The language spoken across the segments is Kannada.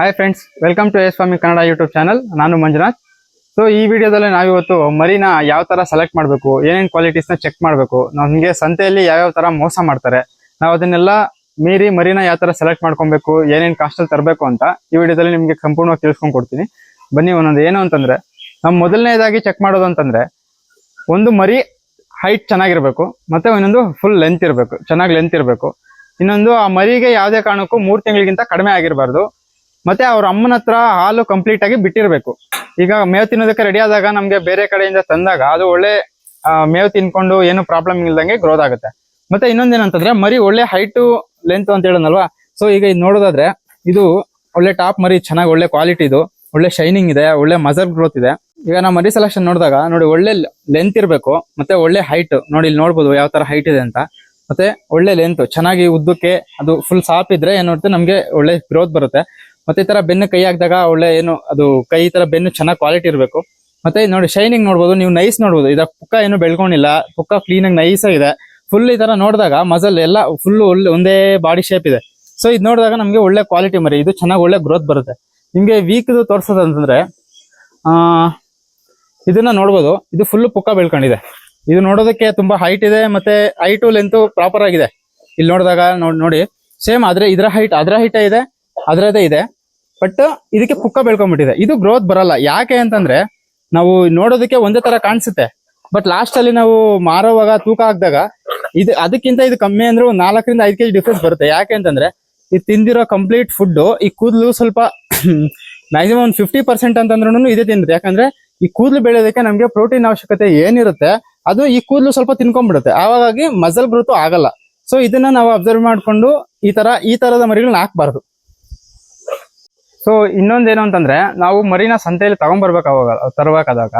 Hi friends welcome to S Swamy Kannada YouTube channel ನಾನು ಮಂಜುನಾಥ್. ಸೊ ಈ ವಿಡಿಯೋದಲ್ಲಿ ನಾವಿವತ್ತು ಮರಿನ ಯಾವ ತರ ಸೆಲೆಕ್ಟ್ ಮಾಡಬೇಕು, ಏನೇನು ಕ್ವಾಲಿಟೀಸ್ನ ಚೆಕ್ ಮಾಡಬೇಕು ನಮಗೆ ಸಂತೆಯಲ್ಲಿ ಯಾವ್ಯಾವ ತರ ಮೋಸ ಮಾಡ್ತಾರೆ, ನಾವು ಅದನ್ನೆಲ್ಲ ಮೀರಿ ಮರಿನ ಯಾವ ತರ ಸೆಲೆಕ್ಟ್ ಮಾಡ್ಕೊಬೇಕು, ಏನೇನು ಕಾಸ್ಟಲ್ಲಿ ತರಬೇಕು ಅಂತ ಈ ವಿಡಿಯೋದಲ್ಲಿ ನಿಮಗೆ ಸಂಪೂರ್ಣವಾಗಿ ತಿಳಿಸ್ಕೊಂಡು ಕೊಡ್ತೀನಿ. ಬನ್ನಿ ಒಂದೊಂದು ಏನು ಅಂತಂದ್ರೆ, ನಾವು ಮೊದಲನೇದಾಗಿ ಚೆಕ್ ಮಾಡೋದು ಅಂತಂದ್ರೆ, ಒಂದು ಮರಿ ಹೈಟ್ ಚೆನ್ನಾಗಿರ್ಬೇಕು, ಮತ್ತೆ ಒಂದೊಂದು ಫುಲ್ ಲೆಂತ್ ಇರಬೇಕು, ಚೆನ್ನಾಗಿ ಲೆಂತ್ ಇರಬೇಕು. ಇನ್ನೊಂದು ಆ ಮರಿಗೆ ಯಾವುದೇ ಕಾರಣಕ್ಕೂ ಮೂರು ತಿಂಗಳಿಗಿಂತ ಕಡಿಮೆ ಆಗಿರಬಾರ್ದು. ಮತ್ತೆ ಅವ್ರ ಅಮ್ಮನ ಹತ್ರ ಹಾಲು ಕಂಪ್ಲೀಟ್ ಆಗಿ ಬಿಟ್ಟಿರ್ಬೇಕು. ಈಗ ಮೇವು ತಿನ್ನೋದಕ್ಕೆ ರೆಡಿ ಆದಾಗ ನಮ್ಗೆ ಬೇರೆ ಕಡೆಯಿಂದ ತಂದಾಗ ಅದು ಒಳ್ಳೆ ಮೇವು ತಿನ್ಕೊಂಡು ಏನು ಪ್ರಾಬ್ಲಮ್ ಇಲ್ದಂಗೆ ಗ್ರೋತ್ ಆಗುತ್ತೆ. ಮತ್ತೆ ಇನ್ನೊಂದೇನಂತಂದ್ರೆ ಮರಿ ಒಳ್ಳೆ ಹೈಟು ಲೆಂತ್ ಅಂತ ಹೇಳೋಣಲ್ವಾ ಸೊ ಈಗ ಇದು ನೋಡೋದಾದ್ರೆ ಇದು ಒಳ್ಳೆ ಟಾಪ್ ಮರಿ, ಚೆನ್ನಾಗಿ ಒಳ್ಳೆ ಕ್ವಾಲಿಟಿ ಇದು, ಒಳ್ಳೆ ಶೈನಿಂಗ್ ಇದೆ, ಒಳ್ಳೆ ಮಸಲ್ ಗ್ರೋತ್ ಇದೆ. ಈಗ ನಾವು ಮರಿ ಸೆಲೆಕ್ಷನ್ ನೋಡಿದಾಗ ನೋಡಿ ಒಳ್ಳೆ ಲೆಂತ್ ಇರಬೇಕು, ಮತ್ತೆ ಒಳ್ಳೆ ಹೈಟ್ ನೋಡಿ ಇಲ್ಲಿ ನೋಡ್ಬೋದು ಯಾವ ತರ ಹೈಟ್ ಇದೆ ಅಂತ. ಮತ್ತೆ ಒಳ್ಳೆ ಲೆಂತ್ ಚೆನ್ನಾಗಿ ಉದ್ದಕ್ಕೆ ಅದು ಫುಲ್ ಸಾಪ್ ಇದ್ರೆ ಏನ್ ನಮ್ಗೆ ಒಳ್ಳೆ ಗ್ರೋತ್ ಬರುತ್ತೆ. ಮತ್ತೆ ಈ ತರ ಬೆನ್ನು ಕೈ ಹಾಕಿದಾಗ ಒಳ್ಳೆ ಏನು, ಅದು ಕೈ ಈ ತರ ಬೆನ್ನು ಚೆನ್ನಾಗಿ ಕ್ವಾಲಿಟಿ ಇರಬೇಕು. ಮತ್ತೆ ನೋಡಿ ಶೈನಿಂಗ್ ನೋಡ್ಬೋದು, ನೀವು ನೈಸ್ ನೋಡ್ಬೋದು. ಇದ ಪುಕ್ಕ ಏನು ಬೆಳ್ಕೊಂಡಿಲ್ಲ, ಪುಕ್ಕ ಕ್ಲೀನ್ ಆಗಿ ನೈಸ್ ಆಗಿದೆ. ಫುಲ್ ಈ ತರ ನೋಡಿದಾಗ ಮಸಲ್ ಎಲ್ಲ ಫುಲ್ ಒಳ್ಳೆ ಒಂದೇ ಬಾಡಿ ಶೇಪ್ ಇದೆ. ಸೊ ಇದು ನೋಡಿದಾಗ ನಮಗೆ ಒಳ್ಳೆ ಕ್ವಾಲಿಟಿ ಮರಿ. ಇದು ಚೆನ್ನಾಗಿ ಒಳ್ಳೆ ಗ್ರೋತ್ ಬರುತ್ತೆ. ನಿಮಗೆ ವೀಕ್ ತೋರಿಸೋದಂತಂದ್ರೆ ಆ, ಇದನ್ನ ನೋಡ್ಬೋದು. ಇದು ಫುಲ್ ಪುಕ್ಕ ಬೆಳ್ಕೊಂಡಿದೆ. ಇದು ನೋಡೋದಕ್ಕೆ ತುಂಬಾ ಹೈಟ್ ಇದೆ, ಮತ್ತೆ ಹೈಟು ಲೆಂತ್ ಪ್ರಾಪರ್ ಆಗಿದೆ. ಇಲ್ಲಿ ನೋಡಿದಾಗ ನೋಡ್ ನೋಡಿ ಸೇಮ್ ಆದ್ರೆ ಇದರ ಹೈಟ್ ಅದರ ಹೈಟ್ ಇದೆ ಅದರದೇ ಇದೆ. ಬಟ್ ಇದಕ್ಕೆ ಪುಕ್ಕ ಬೆಳ್ಕೊಂಡ್ಬಿಟ್ಟಿದೆ ಇದು ಗ್ರೋತ್ ಬರಲ್ಲ. ಯಾಕೆ ಅಂತಂದ್ರೆ ನಾವು ನೋಡೋದಕ್ಕೆ ಒಂದೇ ತರ ಕಾಣಿಸುತ್ತೆ. ಬಟ್ ಲಾಸ್ಟ್ ಅಲ್ಲಿ ನಾವು ಮಾರೋವಾಗ ತೂಕ ಹಾಕಿದಾಗ ಇದು ಅದಕ್ಕಿಂತ ಇದು ಕಮ್ಮಿ ಅಂದ್ರೆ ಒಂದು ನಾಲ್ಕರಿಂದ ಐದು ಕೆಜಿ ಡಿಫ್ರೆನ್ಸ್ ಬರುತ್ತೆ. ಯಾಕೆ ಅಂತಂದ್ರೆ ಇದು ತಿಂದಿರೋ ಕಂಪ್ಲೀಟ್ ಫುಡ್ ಈ ಕೂದಲು ಸ್ವಲ್ಪ ಮ್ಯಾಕ್ಸಿಮಮ್ ಒಂದು ಫಿಫ್ಟಿ ಪರ್ಸೆಂಟ್ ಅಂತಂದ್ರೂ ಇದೇ ತಿಂದ್ರೆ. ಯಾಕಂದ್ರೆ ಈ ಕೂದಲು ಬೆಳೆಯೋದಕ್ಕೆ ನಮಗೆ ಪ್ರೋಟೀನ್ ಅವಶ್ಯಕತೆ ಏನಿರುತ್ತೆ, ಅದು ಈ ಕೂದಲು ಸ್ವಲ್ಪ ತಿನ್ಕೊಂಡ್ಬಿಡುತ್ತೆ ಆವಾಗಿ ಮಸಲ್ ಗ್ರೋತ್ ಆಗಲ್ಲ. ಸೊ ಇದನ್ನ ನಾವು ಅಬ್ಸರ್ವ್ ಮಾಡ್ಕೊಂಡು ಈ ತರ, ಈ ತರದ ಮರಿಗಳನ್ನ ಹಾಕ್ಬಾರ್ದು. ಸೊ ಇನ್ನೊಂದೇನು ಅಂತಂದ್ರೆ, ನಾವು ಮರಿನ ಸಂತೆಯಲ್ಲಿ ತಗೊಂಡ್ಬರ್ಬೇಕಾವಾಗ ತರಬೇಕಾದಾಗ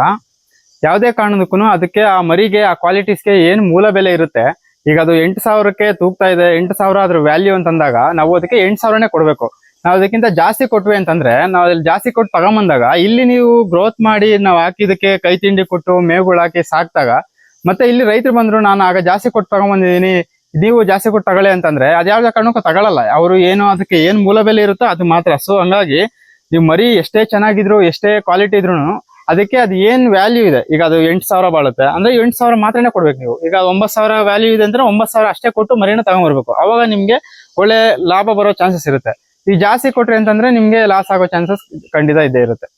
ಯಾವುದೇ ಕಾರಣದಕ್ಕೂ ಅದಕ್ಕೆ ಆ ಮರಿಗೆ, ಆ ಕ್ವಾಲಿಟೀಸ್ಗೆ ಏನು ಮೂಲ ಬೆಲೆ ಇರುತ್ತೆ. ಈಗ ಅದು ಎಂಟು ಸಾವಿರಕ್ಕೆ ತೂಗ್ತಾ ಇದೆ, ಎಂಟು ಸಾವಿರ ಅದ್ರ ವ್ಯಾಲ್ಯೂ ಅಂತಂದಾಗ, ನಾವು ಅದಕ್ಕೆ ಎಂಟು ಸಾವಿರನೇ ಕೊಡಬೇಕು. ನಾವು ಅದಕ್ಕಿಂತ ಜಾಸ್ತಿ ಕೊಟ್ವಿ ಅಂತಂದ್ರೆ, ನಾವು ಅದ್ರಲ್ಲಿ ಜಾಸ್ತಿ ಕೊಟ್ಟು ತಗೊಂಬಂದಾಗ, ಇಲ್ಲಿ ನೀವು ಗ್ರೋತ್ ಮಾಡಿ, ನಾವು ಹಾಕಿದಕ್ಕೆ ಕೈ ತಿಂಡಿ ಕೊಟ್ಟು, ಮೇವುಗಳು ಹಾಕಿ ಸಾಕ್ದಾಗ, ಮತ್ತೆ ಇಲ್ಲಿ ರೈತರು ಬಂದ್ರು, ನಾನು ಆಗ ಜಾಸ್ತಿ ಕೊಟ್ಟು ತಗೊಂಬಂದಿದ್ದೀನಿ ನೀವು ಜಾಸ್ತಿ ಕೊಟ್ಟು ತಗೊಳ್ಳಿ ಅಂತಂದ್ರೆ ಅದ್ಯಾವ್ದೇ ಕಾರಣಕ್ಕೂ ತಗೊಳ್ಳಲ್ಲ ಅವರು ಏನು, ಅದಕ್ಕೆ ಏನ್ ಮೂಲ ಬೆಲೆ ಇರುತ್ತೋ ಅದು ಮಾತ್ರ. ಸೊ ಹಂಗಾಗಿ ನೀವು ಮರಿ ಎಷ್ಟೇ ಚೆನ್ನಾಗಿದ್ರು, ಎಷ್ಟೇ ಕ್ವಾಲಿಟಿ ಇದ್ರು ಅದಕ್ಕೆ ಅದು ಏನ್ ವ್ಯಾಲ್ಯೂ ಇದೆ? ಈಗ ಅದು ಎಂಟು ಸಾವಿರ ಬಾಳುತ್ತೆ. ಅಂದ್ರೆ ಎಂಟು ಸಾವಿರ ಮಾತ್ರನೇ ಕೊಡ್ಬೇಕು ನೀವು. ಈಗ ಒಂಬತ್ತು ಸಾವಿರ ವ್ಯಾಲ್ಯೂ ಇದೆ ಅಂದ್ರೆ ಒಂಬತ್ತು ಸಾವಿರ ಅಷ್ಟೇ ಕೊಟ್ಟು ಮರಿನ ತಗೊಂಡ್ಬರ್ಬೇಕು ಅವಾಗ ನಿಮ್ಗೆ ಒಳ್ಳೆ ಲಾಭ ಬರೋ ಚಾನ್ಸಸ್ ಇರುತ್ತೆ. ಈ ಜಾಸ್ತಿ ಕೊಟ್ರಿ ಅಂತಂದ್ರೆ ನಿಮ್ಗೆ ಲಾಸ್ ಆಗೋ ಚಾನ್ಸಸ್ ಖಂಡಿತ ಇದ್ದೇ ಇರುತ್ತೆ.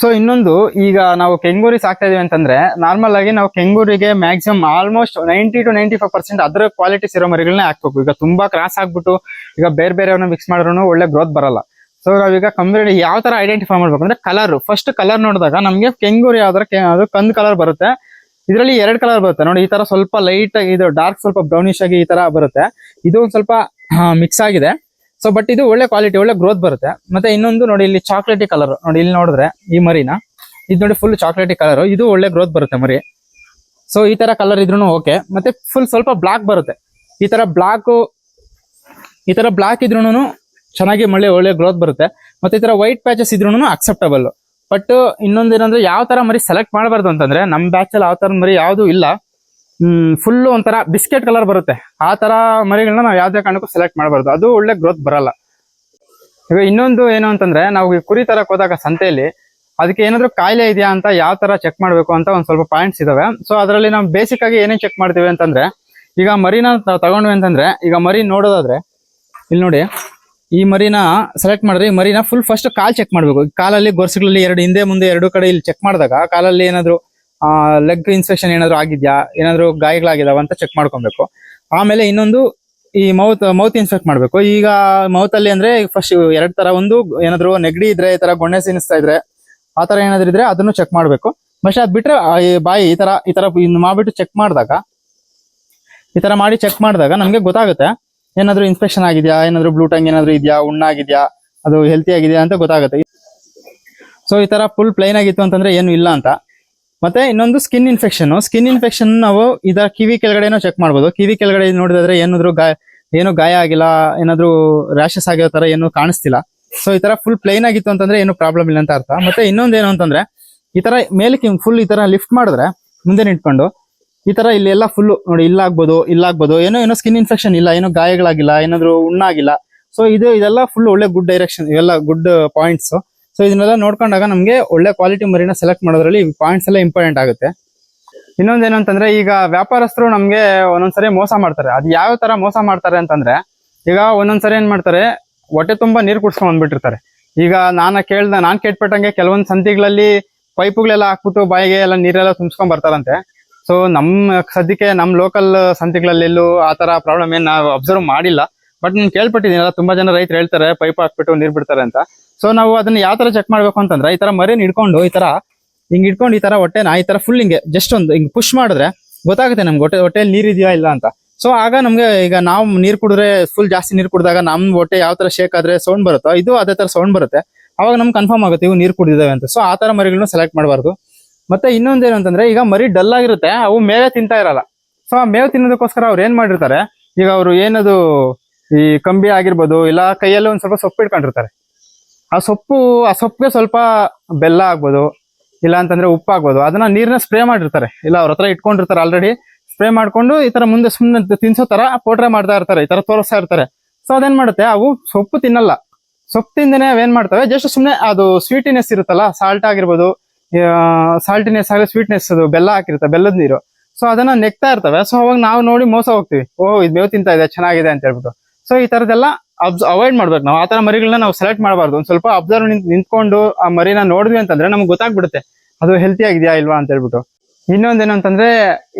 ಸೊ ಇನ್ನೊಂದು, ಈಗ ನಾವು ಕೆಂಗೂರಿ ಸಾಕ್ತಾ ಇದೀವಿ ಅಂತಂದ್ರೆ ನಾರ್ಮಲ್ ಆಗಿ ನಾವು ಕೆಂಗೂರಿಗೆ maximum almost ninety two ninety five percent ಅದರ ಕ್ವಾಲಿಟಿ ಇರೋ ಮರಿಗಳನ್ನೇ ಹಾಕ್ಬೇಕು. ಈಗ ತುಂಬಾ ಕ್ರಾಸ್ ಆಗ್ಬಿಟ್ಟು, ಈಗ ಬೇರೆ ಬೇರೆಯವ್ರನ್ನ ಮಿಕ್ಸ್ ಮಾಡಿದ್ರು ಒಳ್ಳೆ ಗ್ರೋತ್ ಬರಲ್ಲ. ಸೊ ನಾವೀಗ ಕಂಪ್ಲೀಟ್ ಯಾವ ತರ ಐಡೆಂಟಿಫೈ ಮಾಡ್ಬೇಕು ಅಂದ್ರೆ ಕಲರ್ ಫಸ್ಟ್ ಕಲರ್ ನೋಡಿದಾಗ ನಮಗೆ ಕೆಂಗೂರಿ ಯಾವ್ದಾರ ಅದು ಕಂದ್ ಕಲರ್ ಬರುತ್ತೆ. ಇದರಲ್ಲಿ ಎರಡು ಕಲರ್ ಬರುತ್ತೆ. ನೋಡಿ, ಈ ತರ ಸ್ವಲ್ಪ ಲೈಟ್ ಇದು ಡಾರ್ಕ್ ಸ್ವಲ್ಪ ಬ್ರೌನಿಶ್ ಆಗಿ ಈ ತರ ಬರುತ್ತೆ. ಇದು ಒಂದ್ ಸ್ವಲ್ಪ ಮಿಕ್ಸ್ ಆಗಿದೆ. ಸೊ ಬಟ್ ಇದು ಒಳ್ಳೆ ಕ್ವಾಲಿಟಿ ಒಳ್ಳೆ ಗ್ರೋತ್ ಬರುತ್ತೆ. ಮತ್ತೆ ಇನ್ನೊಂದು ನೋಡಿ, ಇಲ್ಲಿ ಚಾಕ್ಲೇಟಿ ಕಲರ್ ನೋಡಿ, ಇಲ್ಲಿ ನೋಡಿದ್ರೆ ಈ ಮರಿನ, ಇದು ನೋಡಿ ಫುಲ್ ಚಾಕ್ಲೇಟಿ ಕಲರ್ ಇದು ಒಳ್ಳೆ ಗ್ರೋತ್ ಬರುತ್ತೆ ಮರಿ. ಸೊ ಈ ತರ ಕಲರ್ ಇದ್ರೂ ಓಕೆ ಮತ್ತೆ ಫುಲ್ ಸ್ವಲ್ಪ ಬ್ಲಾಕ್ ಬರುತ್ತೆ. ಈ ತರ ಬ್ಲಾಕ್ ಈ ತರ ಬ್ಲಾಕ್ ಇದ್ರೂನು ಚೆನ್ನಾಗಿ ಮಳೆ, ಒಳ್ಳೆ ಗ್ರೋತ್ ಬರುತ್ತೆ. ಮತ್ತೆ ಈ ತರ ವೈಟ್ ಪ್ಯಾಚಸ್ ಇದ್ರೂನು ಅಕ್ಸೆಪ್ಟಬಲ್ ಬಟ್ ಇನ್ನೊಂದೇನಂದ್ರೆ ಯಾವ ತರ ಮರಿ ಸೆಲೆಕ್ಟ್ ಮಾಡಬಾರ್ದು ಅಂತಂದ್ರೆ, ನಮ್ ಬ್ಯಾಚ್ ಅಲ್ಲಿ ಆ ತರ ಮರಿ ಯಾವುದು ಇಲ್ಲ. ಹ್ಮ್ ಫುಲ್ ಒಂಥರ ಬಿಸ್ಕೆಟ್ ಕಲರ್ ಬರುತ್ತೆ. ಆ ತರ ಮರಿಗಳನ್ನ ನಾವು ಯಾವ್ದೇ ಕಾರಣಕ್ಕೂ ಸೆಲೆಕ್ಟ್ ಮಾಡಬಾರ್ದು. ಅದು ಒಳ್ಳೆ ಗ್ರೋತ್ ಬರಲ್ಲ. ಈಗ ಇನ್ನೊಂದು ಏನು ಅಂತಂದ್ರೆ, ನಾವು ಈ ಕುರಿ ತರಕ್ ಹೋದಾಗ ಸಂತೆಯಲ್ಲಿ ಅದಕ್ಕೆ ಏನಾದ್ರು ಕಾಯಿಲೆ ಇದೆಯಾ ಅಂತ ಯಾವ ತರ ಚೆಕ್ ಮಾಡ್ಬೇಕು ಅಂತ ಒಂದ್ ಸ್ವಲ್ಪ ಪಾಯಿಂಟ್ಸ್ ಇದಾವೆ. ಸೊ ಅದರಲ್ಲಿ ನಾವು ಬೇಸಿಕ್ ಆಗಿ ಏನೇನ್ ಚೆಕ್ ಮಾಡ್ತೀವಿ ಅಂತಂದ್ರೆ, ಈಗ ಮರಿನ ನಾವು ತಗೊಂಡ್ವಿ ಅಂತಂದ್ರೆ, ಈಗ ಮರಿ ನೋಡೋದಾದ್ರೆ, ಇಲ್ಲಿ ನೋಡಿ, ಈ ಮರಿನ ಸೆಲೆಕ್ಟ್ ಮಾಡಿದ್ರೆ ಈ ಮರಿನ ಫುಲ್ ಫಸ್ಟ್ ಕಾಲ್ ಚೆಕ್ ಮಾಡ್ಬೇಕು. ಕಾಲಲ್ಲಿ, ಗೊರ್ಸುಗಳಲ್ಲಿ ಎರಡು ಹಿಂದೆ, ಮುಂದೆ ಎರಡು ಕಡೆ ಇಲ್ಲಿ ಚೆಕ್ ಮಾಡಿದಾಗ, ಕಾಲಲ್ಲಿ ಏನಾದ್ರು ಲೆಗ್ ಇನ್ಫೆಕ್ಷನ್ ಏನಾದ್ರು ಆಗಿದ್ಯಾ? ಏನಾದ್ರು ಗಾಯಗಳಾಗಿದಾವ ಅಂತ ಚೆಕ್ ಮಾಡ್ಕೊಬೇಕು. ಆಮೇಲೆ ಇನ್ನೊಂದು ಈ ಮೌತ್ ಮೌತ್ ಇನ್ಸ್ಪೆಕ್ಟ್ ಮಾಡ್ಬೇಕು. ಈಗ ಮೌತ್ ಅಲ್ಲಿ ಅಂದ್ರೆ ಫಸ್ಟ್ ಎರಡ್ ತರ ಒಂದು ಏನಾದ್ರು ನೆಗಡಿ ಇದ್ರೆ, ಈ ತರ ಗೊಣ್ಣೆ ಸೀನಿಸ್ತಾ ಇದ್ರೆ, ಆ ತರ ಏನಾದ್ರು ಇದ್ರೆ ಅದನ್ನು ಚೆಕ್ ಮಾಡ್ಬೇಕು. ಮತ್ತೆ ಅದ್ ಬಿಟ್ರೆ ಬಾಯಿ ಈ ತರ, ಈ ಇನ್ನು ಮಾಡ್ಬಿಟ್ಟು ಚೆಕ್ ಮಾಡಿದಾಗ, ಈ ತರ ಮಾಡಿ ಚೆಕ್ ಮಾಡಿದಾಗ ನಮ್ಗೆ ಗೊತ್ತಾಗುತ್ತೆ, ಏನಾದ್ರು ಇನ್ಸ್ಪೆಕ್ಷನ್ ಆಗಿದ್ಯಾ? ಏನಾದ್ರು ಬ್ಲೂಟಂಗ್ ಏನಾದ್ರು ಇದೆಯಾ? ಉಣ್ಣಾಗಿದ್ಯಾ? ಅದು ಹೆಲ್ತಿ ಆಗಿದೆಯಾ ಅಂತ ಗೊತ್ತಾಗುತ್ತೆ. ಸೊ ಈ ತರ ಫುಲ್ ಪ್ಲೈನ್ ಆಗಿತ್ತು ಅಂತಂದ್ರೆ ಏನು ಇಲ್ಲ ಅಂತ. ಮತ್ತೆ ಇನ್ನೊಂದು ಸ್ಕಿನ್ ಇನ್ಫೆಕ್ಷನ್ ಸ್ಕಿನ್ ಇನ್ಫೆಕ್ಷನ್ ನಾವು ಇದ ಕಿವಿ ಕೆಳಗಡೆನೂ ಚೆಕ್ ಮಾಡ್ಬೋದು. ಕಿವಿ ಕೆಳಗಡೆ ನೋಡಿದ್ರೆ ಏನಾದ್ರು ಗಾಯ, ಏನು ಗಾಯ ಆಗಿಲ್ಲ, ಏನಾದ್ರು ರ್ಯಾಶಸ್ ಆಗಿರೋ ತರ ಏನು ಕಾಣಿಸ್ತಿಲ್ಲ. ಸೊ ಈ ತರ ಫುಲ್ ಪ್ಲೈನ್ ಆಗಿತ್ತು ಅಂತಂದ್ರೆ ಏನು ಪ್ರಾಬ್ಲಮ್ ಇಲ್ಲ ಅಂತ ಅರ್ಥ. ಮತ್ತೆ ಇನ್ನೊಂದು ಏನು ಅಂತಂದ್ರೆ, ಈ ತರ ಮೇಲಕ್ಕೆ ಫುಲ್ ಈ ತರ ಲಿಫ್ಟ್ ಮಾಡಿದ್ರೆ, ಮುಂದೆ ನಿಂತ್ಕೊಂಡು, ಈ ತರ ಇಲ್ಲಿ ಎಲ್ಲ ಫುಲ್ ನೋಡಿ ಇಲ್ಲಾಗ್ಬೋದು ಇಲ್ಲಾಗ್ಬೋದು ಏನೋ ಏನೋ ಸ್ಕಿನ್ ಇನ್ಫೆಕ್ಷನ್ ಇಲ್ಲ, ಏನೋ ಗಾಯಗಳಾಗಿಲ್ಲ, ಏನಾದ್ರು ಉಣ್ಣಾಗಿಲ್ಲ. ಸೊ ಇದು, ಇದೆಲ್ಲ ಫುಲ್ ಒಳ್ಳೆ ಗುಡ್ ಡೈರೆಕ್ಷನ್ ಇವೆಲ್ಲ ಗುಡ್ ಪಾಯಿಂಟ್ಸ್ ಸೊ ಇದನ್ನೆಲ್ಲ ನೋಡ್ಕೊಂಡಾಗ ನಮಗೆ ಒಳ್ಳೆ ಕ್ವಾಲಿಟಿ ಮರಿನ ಸೆಲೆಕ್ಟ್ ಮಾಡೋದ್ರಲ್ಲಿ ಪಾಯಿಂಟ್ಸ್ ಎಲ್ಲ ಇಂಪಾರ್ಟೆಂಟ್ ಆಗುತ್ತೆ. ಇನ್ನೊಂದೇನಂತಂದ್ರೆ ಈಗ ವ್ಯಾಪಾರಸ್ಥರು ನಮಗೆ ಒಂದೊಂದ್ಸರಿ ಮೋಸ ಮಾಡ್ತಾರೆ. ಅದು ಯಾವ ತರ ಮೋಸ ಮಾಡ್ತಾರೆ ಅಂತಂದ್ರೆ, ಈಗ ಒಂದೊಂದ್ಸರಿ ಏನ್ ಮಾಡ್ತಾರೆ, ಹೊಟ್ಟೆ ತುಂಬಾ ನೀರು ಕುಡ್ಸ್ಕೊಂಡ್ ಬಂದ್ಬಿಟ್ಟಿರ್ತಾರೆ. ಈಗ ನಾನು ಕೇಳ್ದ, ನಾನ್ ಕೇಳ್ಪಟ್ಟಂಗೆ ಕೆಲವೊಂದ್ ಸಂತಿಗಳಲ್ಲಿ ಪೈಪುಗಳೆಲ್ಲ ಹಾಕ್ಬಿಟ್ಟು ಬಾಯಿಗೆ ಎಲ್ಲ ನೀರೆಲ್ಲ ತುಂಬಿಸ್ಕೊಂಡ್ ಬರ್ತಾರಂತೆ. ಸೊ ನಮ್ಮ ಸದ್ಯಕ್ಕೆ ನಮ್ ಲೋಕಲ್ ಸಂತಿಗಳಲ್ಲೆಲ್ಲೂ ಆ ತರ ಪ್ರಾಬ್ಲಮ್ ಏನ್ ನಾವು ಅಬ್ಸರ್ವ್ ಮಾಡಿಲ್ಲ. ಬಟ್ ನಾನು ಕೇಳ್ಪಟ್ಟಿದ್ದೀನಿ ತುಂಬಾ ಜನ ರೈತರು ಹೇಳ್ತಾರೆ ಪೈಪ್ ಹಾಕ್ಬಿಟ್ಟು ನೀರ್ ಬಿಡ್ತಾರೆ ಅಂತ. ಸೊ ನಾವು ಅದನ್ನ ಯಾವ ತರ ಚೆಕ್ ಮಾಡ್ಬೇಕು ಅಂತಂದ್ರೆ, ಈ ತರ ಮರಿನ ಹಿಡ್ಕೊಂಡು, ಈ ತರ ಹಿಂಗ್ ಇಟ್ಕೊಂಡು ಈ ತರ ಹೊಟ್ಟೆನ, ಈ ತರ ಫುಲ್ ಹಿಂಗೆ ಜಸ್ಟ್ ಒಂದು ಹಿಂಗ್ ಪುಷ್ ಮಾಡಿದ್ರೆ ಗೊತ್ತಾಗುತ್ತೆ ನಮ್ಗೆ ಹೊಟ್ಟೆ ಹೊಟ್ಟೆಯಲ್ಲಿ ನೀರ್ ಇದೆಯಾ ಇಲ್ಲ ಅಂತ. ಸೊ ಆಗ ನಮ್ಗೆ ಈಗ ನಾವು ನೀರ್ ಕುಡಿದ್ರೆ ಫುಲ್ ಜಾಸ್ತಿ ನೀರ್ ಕುಡಿದಾಗ ನಮ್ ಹೊಟ್ಟೆ ಯಾವ ತರ ಶೇಕ್ ಆದ್ರೆ ಸೌಂಡ್ ಬರುತ್ತೋ, ಇದು ಅದೇ ತರ ಸೌಂಡ್ ಬರುತ್ತೆ. ಅವಾಗ ನಮ್ಗೆ ಕನ್ಫರ್ಮ್ ಆಗುತ್ತೆ, ಇವು ನೀರ್ ಕುಡಿದಿದ್ದಾವೆ ಅಂತ. ಸೊ ಆ ತರ ಮರಿಗಳನ್ನ ಸೆಲೆಕ್ಟ್ ಮಾಡಬಾರ್ದು. ಮತ್ತೆ ಇನ್ನೊಂದೇನು ಅಂತಂದ್ರೆ, ಈಗ ಮರಿ ಡಲ್ ಆಗಿರುತ್ತೆ, ಅವು ಮೇವೆ ತಿಂತಾ ಇರಲ್ಲ. ಸೊ ಆ ಮೇವು ತಿನ್ನೋದಕ್ಕೋಸ್ಕರ ಅವ್ರು ಏನ್ ಮಾಡಿರ್ತಾರೆ, ಈಗ ಅವರು ಏನದು ಈ ಕಂಬಿ ಆಗಿರ್ಬೋದು, ಇಲ್ಲ ಕೈಯಲ್ಲಿ ಒಂದ್ ಸ್ವಲ್ಪ ಸೊಪ್ಪು ಇಟ್ಕೊಂಡಿರ್ತಾರೆ. ಆ ಸೊಪ್ಪು, ಆ ಸೊಪ್ಪಿಗೆ ಸ್ವಲ್ಪ ಬೆಲ್ಲ ಆಗ್ಬೋದು, ಇಲ್ಲ ಅಂತಂದ್ರೆ ಉಪ್ಪು ಆಗ್ಬೋದು. ಅದನ್ನ ನೀರ್ನ ಸ್ಪ್ರೇ ಮಾಡಿರ್ತಾರೆ. ಇಲ್ಲ ಅವ್ರ ಹತ್ರ ಇಟ್ಕೊಂಡಿರ್ತಾರೆ ಆಲ್ರೆಡಿ ಸ್ಪ್ರೇ ಮಾಡ್ಕೊಂಡು ಈ ತರ ಮುಂದೆ ಸುಮ್ಮನೆ ತಿನ್ಸೋ ತರ ಪೋಟ್ರೆ ಮಾಡ್ತಾ ಇರ್ತಾರೆ, ಈ ತರ ತೋರಿಸ್ತಾ ಇರ್ತಾರೆ. ಸೊ ಅದೇನ್ ಮಾಡುತ್ತೆ? ಅವು ಸೊಪ್ಪು ತಿನ್ನಲ್ಲ. ಸೊಪ್ಪು ತಿಂದೇನೆ ಅವೇನ್ ಮಾಡ್ತವೆ? ಜಸ್ಟ್ ಸುಮ್ಮನೆ ಅದು ಸ್ವೀಟಿನೆಸ್ ಇರುತ್ತಲ್ಲ ಸಾಲ್ಟ್ ಆಗಿರ್ಬೋದು ಸಾಲ್ಟಿನೆಸ್ ಆಗಿ ಸ್ವೀಟ್ನೆಸ್ ಅದು, ಬೆಲ್ಲ ಹಾಕಿರುತ್ತೆ, ಬೆಲ್ಲದ ನೀರು. ಸೊ ಅದನ್ನ ನೆಕ್ತಾ ಇರ್ತವೆ. ಸೊ ಅವಾಗ ನಾವು ನೋಡಿ ಮೋಸ ಹೋಗ್ತೀವಿ. ಓಹ್, ಇದು ಮೇವು ತಿಂತಾ ಇದೆ, ಚೆನ್ನಾಗಿದೆ ಅಂತ ಹೇಳ್ಬಿಟ್ಟು. ಸೊ ಈ ತರದೆಲ್ಲ ಅಬ್ಸ್ ಅವಾಯ್ಡ್ ಮಾಡ್ಬೇಕು ನಾವು. ಆ ತರ ಮರಿಗಳನ್ನ ನಾವು ಸೆಲೆಕ್ಟ್ ಮಾಡಬಾರ್ದು. ಒಂದ್ ಸ್ವಲ್ಪ ಅಬ್ಸರ್ವ್ ನಿಂತ್ಕೊಂಡು ಆ ಮರಿನ ನೋಡಿದ್ವಿ ಅಂತಂದ್ರೆ ನಮ್ಗೆ ಗೊತ್ತಾಗ್ಬಿಡುತ್ತೆ. ಅದು ಹೆಲ್ತಿ ಆಗಿದೆಯಾ ಇಲ್ವಾ ಅಂತ ಹೇಳ್ಬಿಟ್ಟು ಇನ್ನೊಂದೇನು ಅಂತಂದ್ರೆ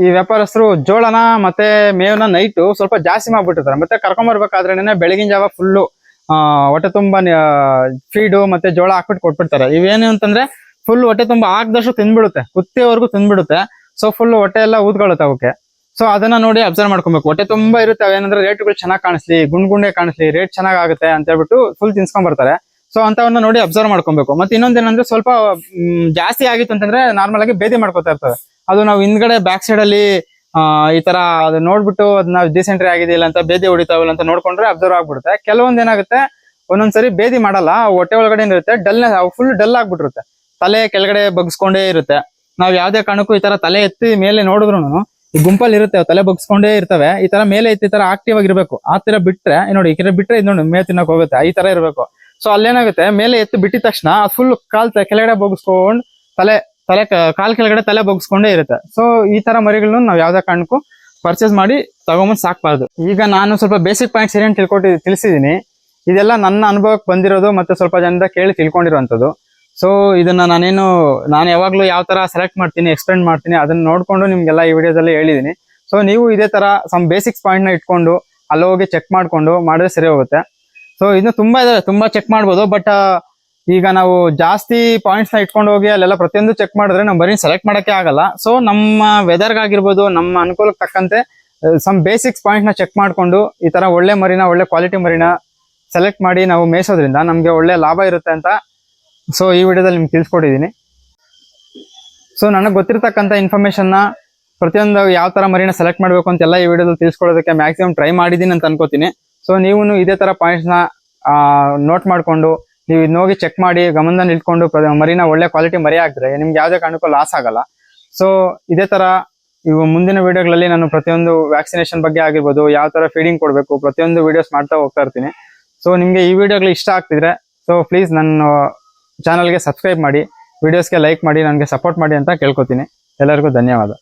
ಈ ವ್ಯಾಪಾರಸ್ಥರು ಜೋಳನ ಮತ್ತೆ ಮೇವನ ನೈಟು ಸ್ವಲ್ಪ ಜಾಸ್ತಿ ಮಾಡ್ಬಿಟ್ಟಿರ್ತಾರೆ. ಮತ್ತೆ ಕರ್ಕೊಂಬರ್ಬೇಕಾದ್ರೆ ಬೆಳಗಿನ ಜಾವ ಫುಲ್ಲು ಹೊಟ್ಟೆ ತುಂಬಾ ಫೀಡು ಮತ್ತೆ ಜೋಳ ಹಾಕ್ಬಿಟ್ಟು ಕೊಟ್ಬಿಡ್ತಾರೆ. ಇವೇನು ಅಂತಂದ್ರೆ ಫುಲ್ ಹೊಟ್ಟೆ ತುಂಬಾ ಹಾಕ್ದಷ್ಟು ತಿನ್ಬಿಡುತ್ತೆ. ಕುತ್ತಿಯವರೆಗೂ ತಿನ್ಬಿಡುತ್ತೆ. ಸೊ ಫುಲ್ ಹೊಟ್ಟೆ ಎಲ್ಲ ಊದ್ಕೊಳ್ಳುತ್ತೆ ಅವಕ್ಕೆ. ಸೊ ಅದನ್ನ ನೋಡಿ ಅಬ್ಸರ್ವ್ ಮಾಡ್ಕೊಬೇಕು. ಹೊಟ್ಟೆ ತುಂಬಾ ಇರುತ್ತೆ ಏನಂದ್ರೆ ರೇಟ್ಗಳು ಚೆನ್ನಾಗಿ ಕಾಣಿಸ್ಲಿ ಗುಂಡ್ ಗುಂಡೆ ಕಾಣಿಸ್ಲಿ ರೇಟ್ ಚೆನ್ನಾಗ್ ಆಗುತ್ತೆ ಅಂತ ಹೇಳ್ಬಿಟ್ಟು ಫುಲ್ ತಿನ್ಸ್ಕೊಂಡ್ ಬರ್ತಾರೆ. ಸೊ ಅಂತವನ್ನ ನೋಡಿ ಅಬ್ಸರ್ವ್ ಮಾಡ್ಕೊಬೇಕು. ಮತ್ತೆ ಇನ್ನೊಂದೇನಂದ್ರೆ ಸ್ವಲ್ಪ ಜಾಸ್ತಿ ಆಗಿತ್ತು ಅಂತಂದ್ರೆ ನಾರ್ಮಲ್ ಆಗಿ ಬೇದಿ ಮಾಡ್ಕೊತಾ ಇರ್ತವೆ. ಅದು ನಾವು ಹಿಂದ್ಗಡೆ ಬ್ಯಾಕ್ ಸೈಡ್ ಅಲ್ಲಿ ಈ ತರ ಅದು ನೋಡ್ಬಿಟ್ಟು ಅದನ್ನ ಡಿಸೆಂಟ್ರಿ ಆಗಿದೆಯಲ್ಲ ಅಂತ ಬೇದಿ ಹೊಡಿತಾವಲ್ಲ ಅಂತ ನೋಡ್ಕೊಂಡ್ರೆ ಅಬ್ಸರ್ವ್ ಆಗ್ಬಿಡುತ್ತೆ. ಕೆಲವೊಂದ್ ಏನಾಗುತ್ತೆ, ಒಂದೊಂದ್ಸರಿ ಬೇದಿ ಮಾಡಲ್ಲ ಹೊಟ್ಟೆ ಒಳಗಡೆ ಏನಿರುತ್ತೆ ಡಲ್ ಫುಲ್ ಡಲ್ ಆಗ್ಬಿಟ್ಟಿರುತ್ತೆ. ತಲೆ ಕೆಳಗಡೆ ಬಗ್ಸ್ಕೊಂಡೇ ಇರುತ್ತೆ. ನಾವ್ ಯಾವ್ದೇ ಕಾರಣಕ್ಕೂ ಈ ತರ ತಲೆ ಎತ್ತಿ ಮೇಲೆ ನೋಡಿದ್ರು ಈ ಗುಂಪಲ್ಲಿ ಇರುತ್ತೆ ತಲೆ ಬಗ್ಸ್ಕೊಂಡೇ ಇರ್ತವೆ. ಈ ತರ ಮೇಲೆ ಈ ತರ ಆಕ್ಟಿವ್ ಆಗಿರ್ಬೇಕು ಆ ತರ ಬಿಟ್ರೆ ನೋಡಿ, ಈ ಕಡೆ ಬಿಟ್ರೆ ಇದು ನೋಡಿ ಮೇಲೆ ತಿನ್ನಕ್ ಹೋಗುತ್ತೆ. ಈ ತರ ಇರ್ಬೇಕು. ಸೊ ಅಲ್ಲೇನಾಗುತ್ತೆ, ಮೇಲೆ ಎತ್ತು ಬಿಟ್ಟಿದ ತಕ್ಷಣ ಫುಲ್ ಕಾಲ್ ಕೆಳಗಡೆ ಬಗ್ಸ್ಕೊಂಡ್ ತಲೆ ತಲೆ ಕಾಲ್ ಕೆಳಗಡೆ ತಲೆ ಬಗ್ಸ್ಕೊಂಡೇ ಇರುತ್ತೆ. ಸೊ ಈ ತರ ಮರಿಗಳನ್ನ ನಾವ್ ಯಾವ್ದೇ ಕಾರಣಕ್ಕೂ ಪರ್ಚೇಸ್ ಮಾಡಿ ತಗೊಂಬಂದ್ ಸಾಕ್ಬಾರ್ದು. ಈಗ ನಾನು ಸ್ವಲ್ಪ ಬೇಸಿಕ್ ಪಾಯಿಂಟ್ಸ್ ಏನೇನು ತಿಳ್ಕೊಟ್ಟಿ, ತಿಳಿಸಿದೀನಿ. ಇದೆಲ್ಲ ನನ್ನ ಅನುಭವಕ್ಕೆ ಬಂದಿರೋದು ಮತ್ತೆ ಸ್ವಲ್ಪ ಜನದ ಕೇಳಿ ತಿಳ್ಕೊಂಡಿರೋಂಥದ್ದು ಸೊ ಇದನ್ನ ನಾನೇನು, ನಾನು ಯಾವಾಗ್ಲೂ ಯಾವ ತರ ಸೆಲೆಕ್ಟ್ ಮಾಡ್ತೀನಿ ಎಕ್ಸ್ಪ್ಲೇನ್ ಮಾಡ್ತೀನಿ, ಅದನ್ನ ನೋಡ್ಕೊಂಡು ನಿಮ್ಗೆಲ್ಲ ಈ ವಿಡಿಯೋದಲ್ಲಿ ಹೇಳಿದೀನಿ. ಸೊ ನೀವು ಇದೇ ತರ ಸಮ್ ಬೇಸಿಕ್ಸ್ ಪಾಯಿಂಟ್ನ ಇಟ್ಕೊಂಡು ಅಲ್ಲಿ ಹೋಗಿ ಚೆಕ್ ಮಾಡ್ಕೊಂಡು ಮಾಡಿದ್ರೆ ಸರಿ ಹೋಗುತ್ತೆ. ಸೊ ಇನ್ನು ತುಂಬಾ ಇದಾವೆ ತುಂಬಾ ಚೆಕ್ ಮಾಡ್ಬೋದು ಬಟ್ ಈಗ ನಾವು ಜಾಸ್ತಿ ಪಾಯಿಂಟ್ಸ್ನ ಇಟ್ಕೊಂಡು ಹೋಗಿ ಅಲ್ಲೆಲ್ಲ ಪ್ರತಿಯೊಂದು ಚೆಕ್ ಮಾಡಿದ್ರೆ ನಾವು ಬರೀ ಸೆಲೆಕ್ಟ್ ಮಾಡಕ್ಕೆ ಆಗಲ್ಲ. ಸೊ ನಮ್ಮ ವೆದರ್ಗಾಗಿರ್ಬೋದು ನಮ್ಮ ಅನುಕೂಲಕ್ಕೆ ತಕ್ಕಂತೆ ಸಮ್ ಬೇಸಿಕ್ಸ್ ಪಾಯಿಂಟ್ನ ಚೆಕ್ ಮಾಡ್ಕೊಂಡು, ಈ ತರ ಒಳ್ಳೆ ಮರಿನ, ಒಳ್ಳೆ ಕ್ವಾಲಿಟಿ ಮರಿನ ಸೆಲೆಕ್ಟ್ ಮಾಡಿ ನಾವು ಮೇಯಿಸೋದ್ರಿಂದ ನಮಗೆ ಒಳ್ಳೆ ಲಾಭ ಇರುತ್ತೆ ಅಂತ ಸೊ ಈ ವಿಡಿಯೋದಲ್ಲಿ ನಿಮ್ಗೆ ತಿಳಿಸ್ಕೊಟ್ಟಿದ್ದೀನಿ. ಸೊ ನನಗೆ ಗೊತ್ತಿರತಕ್ಕಂಥ ಇನ್ಫಾರ್ಮೇಷನ್ನ ಪ್ರತಿಯೊಂದು ಯಾವ ತರ ಮರಿನ ಸೆಲೆಕ್ಟ್ ಮಾಡಬೇಕು ಅಂತೆಲ್ಲ ಈ ವಿಡಿಯೋದಲ್ಲಿ ತಿಳಿಸ್ಕೊಡೋದಕ್ಕೆ ಮ್ಯಾಕ್ಸಿಮಮ್ ಟ್ರೈ ಮಾಡಿದ್ದೀನಿ ಅಂತ ಅನ್ಕೋತೀನಿ. ಸೊ ನೀವು ಇದೇ ತರ ಪಾಯಿಂಟ್ಸ್ನ ನೋಟ್ ಮಾಡ್ಕೊಂಡು, ನೀವು ಇದನ್ನ ಚೆಕ್ ಮಾಡಿ, ಗಮನದಲ್ಲಿ ಇಟ್ಕೊಂಡು ಮರಿನ ಒಳ್ಳೆ ಕ್ವಾಲಿಟಿ ಮರಿ ಹಾಕಿದ್ರೆ ನಿಮ್ಗೆ ಯಾವುದೇ ಕಾರಣಕ್ಕೂ ಲಾಸ್ ಆಗಲ್ಲ. ಸೊ ಇದೇ ತರ ಇವು ಮುಂದಿನ ವಿಡಿಯೋಗಳಲ್ಲಿ ನಾನು ಪ್ರತಿಯೊಂದು ವ್ಯಾಕ್ಸಿನೇಷನ್ ಬಗ್ಗೆ ಆಗಿರ್ಬೋದು, ಯಾವ ತರ ಫೀಡಿಂಗ್ ಕೊಡಬೇಕು, ಪ್ರತಿಯೊಂದು ವಿಡಿಯೋಸ್ ಮಾಡ್ತಾ ಹೋಗ್ತಾ ಇರ್ತೀನಿ. ಸೊ ನಿಮಗೆ ಈ ವಿಡಿಯೋಗಳು ಇಷ್ಟ ಆಗ್ತಿದ್ರೆ ಸೊ ಪ್ಲೀಸ್ ನನ್ನ ಚಾನಲ್ಗೆ ಸಬ್ಸ್ಕ್ರೈಬ್ ಮಾಡಿ ವಿಡಿಯೋಸ್ಗೆ ಲೈಕ್ ಮಾಡಿ ನನಗೆ ಸಪೋರ್ಟ್ ಮಾಡಿ ಅಂತ ಕೇಳ್ಕೊತೀನಿ. ಎಲ್ಲರಿಗೂ ಧನ್ಯವಾದ.